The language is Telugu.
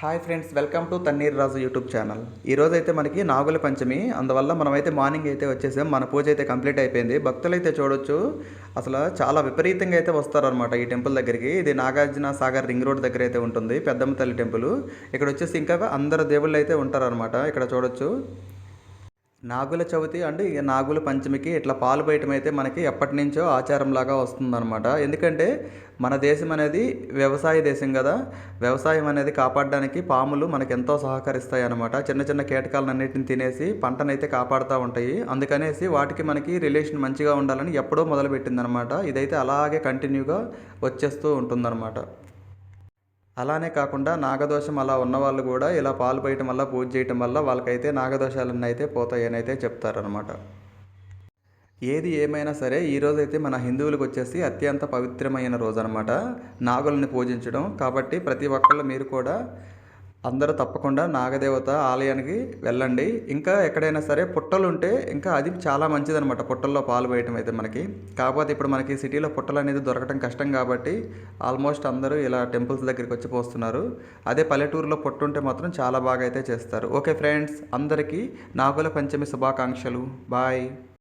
Hi friends welcome to Thanneer Raju YouTube channel. ఈరోజు అయితే మనకి నాగుల పంచమి అందువల్ల మనమైతే మార్నింగ్ అయితే వచ్చేసాం. మన పూజ అయితే కంప్లీట్ అయిపోయింది. భక్తులు అయితే చూడొచ్చు. అసలు చాలా విపరీతంగా అయితే వస్తారనమాట ఈ టెంపుల్ దగ్గరికి. ఇది నాగార్జున సాగర్ రింగ్ రోడ్ దగ్గర అయితే ఉంటుంది పెద్దమ్మ తల్లి టెంపుల్. ఇక్కడ వచ్చేసి ఇంకా అందరు దేవుళ్ళు అయితే ఉంటారనమాట ఇక్కడ చూడొచ్చు. నాగుల చవితి అంటే ఇక నాగుల పంచమికి ఇట్లా పాలు పోయటం అయితే మనకి ఎప్పటి నుంచో ఆచారంలాగా వస్తుందన్నమాట. ఎందుకంటే మన దేశం అనేది వ్యవసాయ దేశం కదా. వ్యవసాయం అనేది కాపాడడానికి పాములు మనకి ఎంతో సహకరిస్తాయి అన్నమాట చిన్న చిన్న కీటకాలన్నిటిని తినేసి పంటనైతే కాపాడుతూ ఉంటాయి. అందుకనేసి వాటికి మనకి రిలేషన్ మంచిగా ఉండాలని ఎప్పుడో మొదలుపెట్టిందనమాట ఇదైతే అలాగే కంటిన్యూగా వచ్చేస్తూ ఉంటుందన్నమాట. అలానే కాకుండా నాగదోషం అలా ఉన్నవాళ్ళు కూడా ఇలా పాలు పోయటం వల్ల పూజ చేయటం వల్ల వాళ్ళకైతే నాగదోషాలన్నీ అయితే పోతాయని అయితే చెప్తారనమాట ఏది ఏమైనా సరే ఈ రోజైతే మన హిందువులకు వచ్చేసి అత్యంత పవిత్రమైన రోజు అనమాట నాగుల్ని పూజించడం. కాబట్టి ప్రతి ఒక్కళ్ళు మీరు కూడా అందరూ తప్పకుండా నాగదేవత ఆలయానికి వెళ్ళండి. ఇంకా ఎక్కడైనా సరే పుట్టలు ఉంటే ఇంకా అది చాలా మంచిదనమాట పుట్టల్లో పాలు వేయటం అయితే మనకి. కాకపోతే ఇప్పుడు మనకి సిటీలో పుట్టలు అనేది దొరకడం కష్టం కాబట్టి ఆల్మోస్ట్ అందరూ ఇలా టెంపుల్స్ దగ్గరికి వచ్చి పోస్తున్నారు. అదే పల్లెటూరులో పుట్టు ఉంటే మాత్రం చాలా బాగా అయితే చేస్తారు. ఓకే ఫ్రెండ్స్ అందరికీ నాగుల పంచమి శుభాకాంక్షలు. బాయ్.